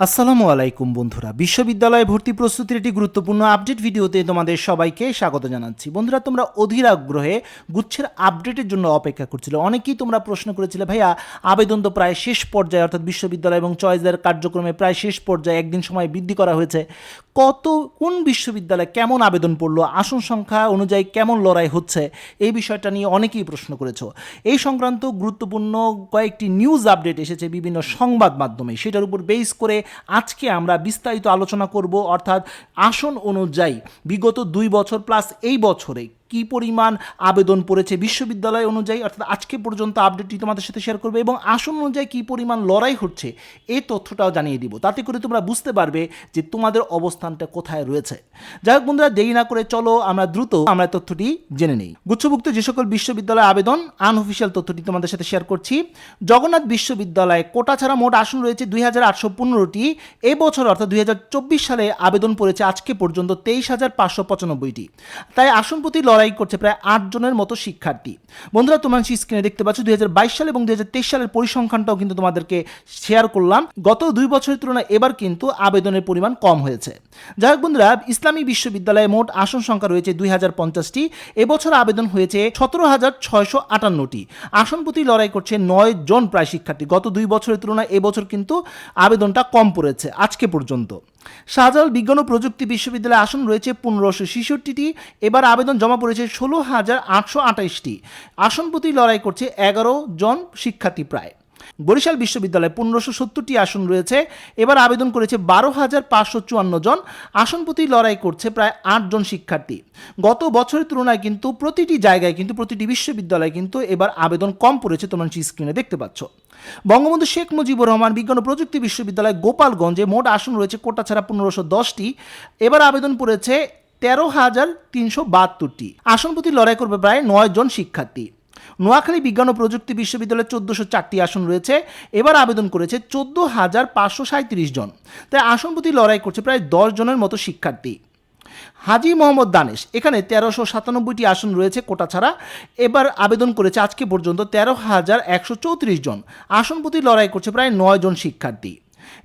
আসসালামু আলাইকুম বন্ধুরা। বিশ্ববিদ্যালয়ে ভর্তি প্রস্তুতির একটি গুরুত্বপূর্ণ আপডেট ভিডিওতে তোমাদের সবাইকে স্বাগত জানাচ্ছি। বন্ধুরা, তোমরা অধীর আগ্রহে গুচ্ছের আপডেটের জন্য অপেক্ষা করছিলে। অনেকেই তোমরা প্রশ্ন করেছিলে, ভাইয়া, আবেদন তো প্রায় শেষ পর্যায়ে, অর্থাৎ বিশ্ববিদ্যালয় এবং চয়েসের কার্যক্রমে প্রায় শেষ পর্যায়ে একদিন সময় বৃদ্ধি করা হয়েছে। কত, কোন বিশ্ববিদ্যালয়ে কেমন আবেদন পড়ল, আসন সংখ্যা অনুযায়ী কেমন লড়াই হচ্ছে, এই বিষয়টা নিয়ে অনেকেই প্রশ্ন করেছ। এই সংক্রান্ত গুরুত্বপূর্ণ কয়েকটি নিউজ আপডেট এসেছে বিভিন্ন সংবাদ মাধ্যমে। সেটার উপর বেস করে আজকে আমরা বিস্তারিত আলোচনা করব, অর্থাৎ আসন অনুযায়ী বিগত দুই বছর প্লাস এই বছরে কি পরিমাণ আবেদন পড়েছে বিশ্ববিদ্যালয় অনুযায়ী, অর্থাৎ আজকে পর্যন্ত আপডেটটি তোমাদের সাথে শেয়ার করবে এবং আসন অনুযায়ী কি পরিমাণ লড়াই হচ্ছে এই তথ্যটাও জানিয়ে দিব। তাতে করে তোমরা বুঝতে পারবে যে তোমাদের অবস্থানটা কোথায় রয়েছে। যাই হোক বন্ধুরা, দেরি না করে চলো, আমরা দ্রুত আমরা তথ্যটি জেনে নেই। গুচ্ছভুক্ত যে সকল বিশ্ববিদ্যালয় আবেদন আনঅফিসিয়াল তথ্যটি তোমাদের সাথে শেয়ার করছি। জগন্নাথ বিশ্ববিদ্যালয়ে কোটা ছাড়া মোট আসন রয়েছে দুই হাজার আটশো পনেরোটি। এবছর অর্থাৎ দুই হাজার চব্বিশ সালে আবেদন পড়েছে আজকে পর্যন্ত তেইশ হাজার পাঁচশো পঁচানব্বইটি। তাই আসন প্রতি লড়াই করছে প্রায় আট জনের মতো শিক্ষার্থী। বন্ধুরা, তোমরা স্ক্রিনে দেখতে পাচ্ছ, দুই সাল এবং দুই সালের পরিসংখ্যানটাও কিন্তু তোমাদেরকে শেয়ার করলাম। গত দুই বছরের তুলনায় এবার কিন্তু আবেদনের পরিমাণ কম হয়েছে। যাই হোক বন্ধুরা, ইসলামী বিশ্ববিদ্যালয়ে মোট আসন সংখ্যা রয়েছে দুই হাজার পঞ্চাশটি। এবছর আবেদন হয়েছে সতেরো হাজার ছয়শো আটান্নটি। আসন প্রতি লড়াই করছে নয় জন প্রায় শিক্ষার্থী। গত দুই বছরের তুলনায় এবছর কিন্তু আবেদনটা কম পড়েছে, আজকে পর্যন্ত। শাহজালাল বিজ্ঞান ও প্রযুক্তি বিশ্ববিদ্যালয়ে আসন রয়েছে পনেরোশো ছেষট্টিটি। এবার আবেদন জমা পড়েছে ষোলো হাজার আটশো আটাইশটি আসন প্রতি লড়াই করছে এগারো জন শিক্ষার্থী প্রায়। বরিশাল বিশ্ববিদ্যালয়ে পনেরোশো সত্তরটি আসন রয়েছে। এবার আবেদন করেছে বারো হাজার পাঁচশো চুয়ান্ন জন। আসন প্রতি লড়াই করছে প্রায় আট জন শিক্ষার্থী। গত বছরের তুলনায় কিন্তু প্রতিটি জায়গায় কিন্তু প্রতিটি বিশ্ববিদ্যালয়ে কিন্তু এবার আবেদন কম পড়েছে তোমরা স্ক্রিনে দেখতে পাচ্ছ। বঙ্গবন্ধু শেখ মুজিবুর রহমান বিজ্ঞান ও প্রযুক্তি বিশ্ববিদ্যালয় গোপালগঞ্জে মোট আসন রয়েছে কোটা ছাড়া পনেরোশো দশটি। এবার আবেদন পড়েছে তেরো হাজার তিনশো বাহাত্তরটি। আসন প্রতি লড়াই করবে প্রায় নয় জন শিক্ষার্থী। নোয়াখালী বিজ্ঞান ও প্রযুক্তি বিশ্ববিদ্যালয়ে চোদ্দোশো চারটি আসন রয়েছে। এবার আবেদন করেছে চোদ্দ হাজার পাঁচশো সাঁত্রিশ জন। তাই আসন প্রতি লড়াই করছে প্রায় দশ জনের মতো শিক্ষার্থী। হাজি মোহাম্মদ দানেশ, এখানে তেরোশো সাতানব্বইটি আসন রয়েছে কোটা ছাড়া। এবার আবেদন করেছে আজকে পর্যন্ত তেরো হাজার একশো চৌত্রিশ জন। আসন প্রতি লড়াই করছে প্রায় নয় জন শিক্ষার্থী।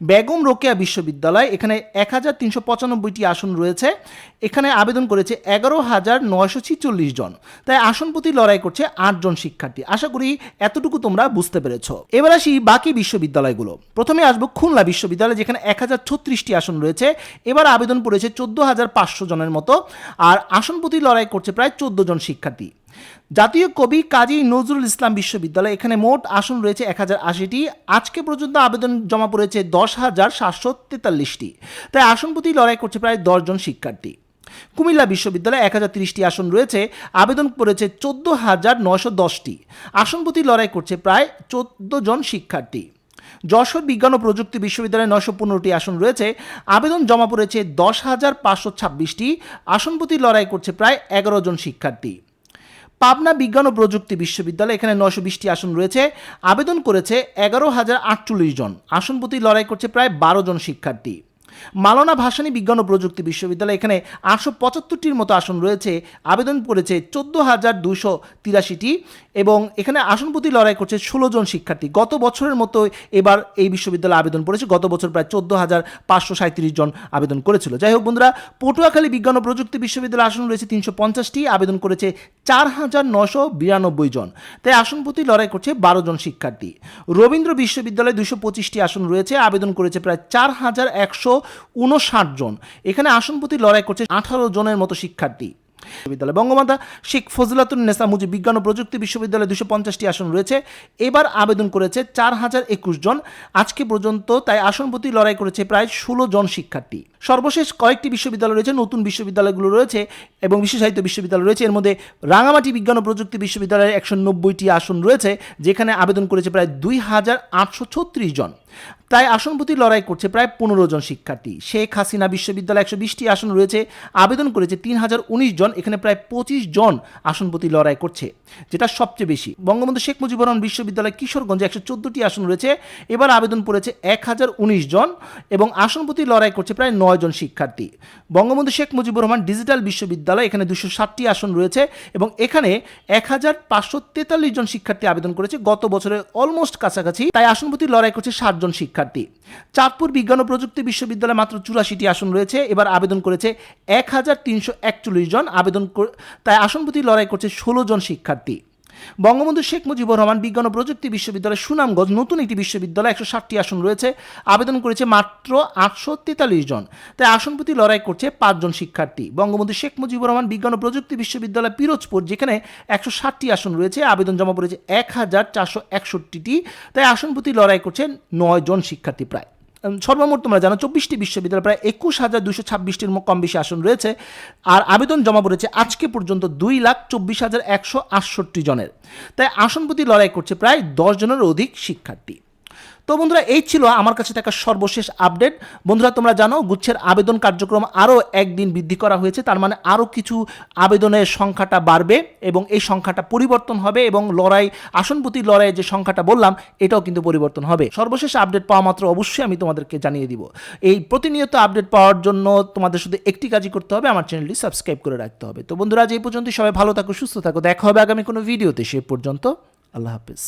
বেগম রোকেয়া বিশ্ববিদ্যালয়, এখানে এক হাজার তিনশো পঁচানব্বইটি আসন রয়েছে। এখানে আবেদন করেছে এগারো হাজার নয়শো ছিচল্লিশ জন। তাই আসন প্রতি লড়াই করছে আটজন শিক্ষার্থী। আশা করি এতটুকু তোমরা বুঝতে পেরেছ। এবার আসি বাকি বিশ্ববিদ্যালয়গুলো। প্রথমে আসব খুলনা বিশ্ববিদ্যালয়, যেখানে এক হাজার ছত্রিশটি আসন রয়েছে। এবার আবেদন পড়েছে চোদ্দ হাজার পাঁচশো জনের মতো। আর আসন প্রতি লড়াই করছে প্রায় চোদ্দ জন শিক্ষার্থী। জাতীয় কবি কাজী নজরুল ইসলাম বিশ্ববিদ্যালয়, এখানে মোট আসন রয়েছে এক হাজার আশিটি। আজকে পর্যন্ত আবেদন জমা পড়েছে দশ হাজার সাতশো তেতাল্লিশটি। তাই আসন প্রতি লড়াই করছে প্রায় দশজন শিক্ষার্থী। কুমিল্লা বিশ্ববিদ্যালয়ে এক হাজার তিরিশটি আসন রয়েছে, আবেদন করেছে চোদ্দ হাজার নশো দশটি। আসন প্রতি লড়াই করছে প্রায় চোদ্দ জন শিক্ষার্থী। যশোর বিজ্ঞান ও প্রযুক্তি বিশ্ববিদ্যালয়ে নশো পনেরোটি আসন রয়েছে, আবেদন জমা পড়েছে দশ হাজার পাঁচশো ছাব্বিশটি। আসন প্রতি লড়াই করছে প্রায় এগারো জন শিক্ষার্থী। পাবনা বিজ্ঞান ও প্রযুক্তি বিশ্ববিদ্যালয়, এখানে নশো বিশটি আসন রয়েছে। আবেদন করেছে এগারো হাজার আটচল্লিশ জন। আসন প্রতি লড়াই করছে প্রায় বারো জন শিক্ষার্থী। মালনা ভাসানী বিজ্ঞান ও প্রযুক্তি বিশ্ববিদ্যালয়, এখানে আটশো পঁচাত্তরটির মতো আসন রয়েছে। আবেদন করেছে চোদ্দ হাজার দুশো তিরাশিটি এবং এখানে আসন প্রতি লড়াই করছে ষোলো জন শিক্ষার্থী। গত বছরের মতো এবার এই বিশ্ববিদ্যালয়ে আবেদন করেছে গত বছর প্রায় চোদ্দ হাজার পাঁচশো সাঁত্রিশ জন আবেদন করেছিল। যাই হোক বন্ধুরা, পটুয়াখালী বিজ্ঞান ও প্রযুক্তি বিশ্ববিদ্যালয় আসন রয়েছে তিনশো পঞ্চাশটি। আবেদন করেছে চার হাজার নশো বিরানব্বই জন। তাই আসন প্রতি লড়াই করছে বারো জন শিক্ষার্থী। রবীন্দ্র বিশ্ববিদ্যালয়ে দুশো পঁচিশটি আসন রয়েছে, আবেদন করেছে প্রায় চার হাজার একশো উনষাট জন। এখানে আসন প্রতি লড়াই করছে আঠারো জনের মতো শিক্ষার্থী। বিশ্ববিদ্যালয়। বঙ্গমাতা শেখ ফজিলাতুন নেসা মুজিব বিজ্ঞান ও প্রযুক্তি বিশ্ববিদ্যালয়ে দুশো পঞ্চাশটি আসন রয়েছে। এবার আবেদন করেছে চার হাজার একুশ জন। আজকে পর্যন্ত তাই আসন প্রতি লড়াই করেছে প্রায় ষোলো জন শিক্ষার্থী। সর্বশেষ কয়েকটি বিশ্ববিদ্যালয় রয়েছে, নতুন বিশ্ববিদ্যালয়গুলো রয়েছে এবং বিশেষায়িত বিশ্ববিদ্যালয় রয়েছে। এর মধ্যে রাঙামাটি বিজ্ঞান ও প্রযুক্তি বিশ্ববিদ্যালয়ে একশো নব্বইটি আসন রয়েছে, যেখানে আবেদন করেছে প্রায় দুই হাজার আটশো ছত্রিশ জন। তাই আসন প্রতি লড়াই করছে প্রায় পনেরো জন শিক্ষার্থী। শেখ হাসিনা বিশ্ববিদ্যালয়ে একশো বিশটি আসন রয়েছে, আবেদন করেছে তিন হাজার উনিশ জন, এখানে প্রায় পঁচিশ জন আসন প্রতি লড়াই করছে, যেটা সবচেয়ে বেশি। বঙ্গবন্ধু শেখ মুজিবুর রহমান বিশ্ববিদ্যালয় কিশোরগঞ্জে একশো চোদ্দোটি আসন রয়েছে, এবার আবেদন পড়েছে এক হাজার উনিশ জন এবং আসন প্রতি লড়াই করছে প্রায় নয় জন শিক্ষার্থী। বঙ্গবন্ধু শেখ মুজিবুর রহমান ডিজিটাল বিশ্ববিদ্যালয় এখানে দুশো ষাটটি আসন রয়েছে এবং এখানে এক হাজার পাঁচশো তেতাল্লিশ জন শিক্ষার্থী আবেদন করেছে, গত বছরের অলমোস্ট কাছাকাছি, তাই আসন প্রতি লড়াই করছে ষাট সাতজন শিক্ষার্থী। চাঁদপুর বিজ্ঞান ও প্রযুক্তি বিশ্ববিদ্যালয়ে মাত্র চুরাশিটি আসন রয়েছে, এবার আবেদন করেছে এক হাজার তিনশো একচল্লিশ জন। আবেদন তাই আসন প্রতি লড়াই করছে ষোলো জন শিক্ষার্থী। বঙ্গবন্ধু শেখ মুজিবুর রহমান বিজ্ঞান ও প্রযুক্তি বিশ্ববিদ্যালয় সুনামগঞ্জ নতুন একটি বিশ্ববিদ্যালয় একশো ষাটটি আসন রয়েছে। আবেদন করেছে মাত্র আটশো তেতাল্লিশ জন। তাই আসন প্রতি লড়াই করছে পাঁচজন শিক্ষার্থী। বঙ্গবন্ধু শেখ মুজিবুর রহমান বিজ্ঞান ও প্রযুক্তি বিশ্ববিদ্যালয় পিরোজপুর, যেখানে একশো ষাটটি আসন রয়েছে, আবেদন জমা পড়েছে এক হাজার চারশো একষট্টিটি। তাই আসন প্রতি লড়াই করছে নয় জন শিক্ষার্থী প্রায়। সর্বমোট তোমরা জানো, চব্বিশটি বিশ্ববিদ্যালয়, প্রায় একুশ হাজার দুশো ছাব্বিশটির কম বেশি আসন রয়েছে। আর আবেদন জমা পড়েছে আজকে পর্যন্ত দুই লাখ চব্বিশ হাজার একশো আটষট্টি জনের। তাই আসন প্রতি লড়াই করছে প্রায় দশ জনের অধিক শিক্ষার্থী। তো বন্ধুরা, এই ছিল আমার কাছে থাকা সর্বশেষ আপডেট। বন্ধুরা, তোমরা জানো, গুচ্ছের আবেদন কার্যক্রম আরও একদিন বৃদ্ধি করা হয়েছে, তার মানে আরও কিছু আবেদনের সংখ্যাটা বাড়বে এবং এই সংখ্যাটা পরিবর্তন হবে এবং লড়াই, আসন প্রতি লড়াইয়ের যে সংখ্যাটা বললাম, এটাও কিন্তু পরিবর্তন হবে। সর্বশেষ আপডেট পাওয়া মাত্র অবশ্যই আমি তোমাদেরকে জানিয়ে দিব। এই প্রতিনিয়ত আপডেট পাওয়ার জন্য তোমাদের শুধু একটি কাজই করতে হবে, আমার চ্যানেলটি সাবস্ক্রাইব করে রাখতে হবে। তো বন্ধুরা এই পর্যন্ত সবাই ভালো থাকো, সুস্থ থাকো, দেখা হবে আগামী কোনো ভিডিওতে, সে পর্যন্ত আল্লাহ হাফিজ।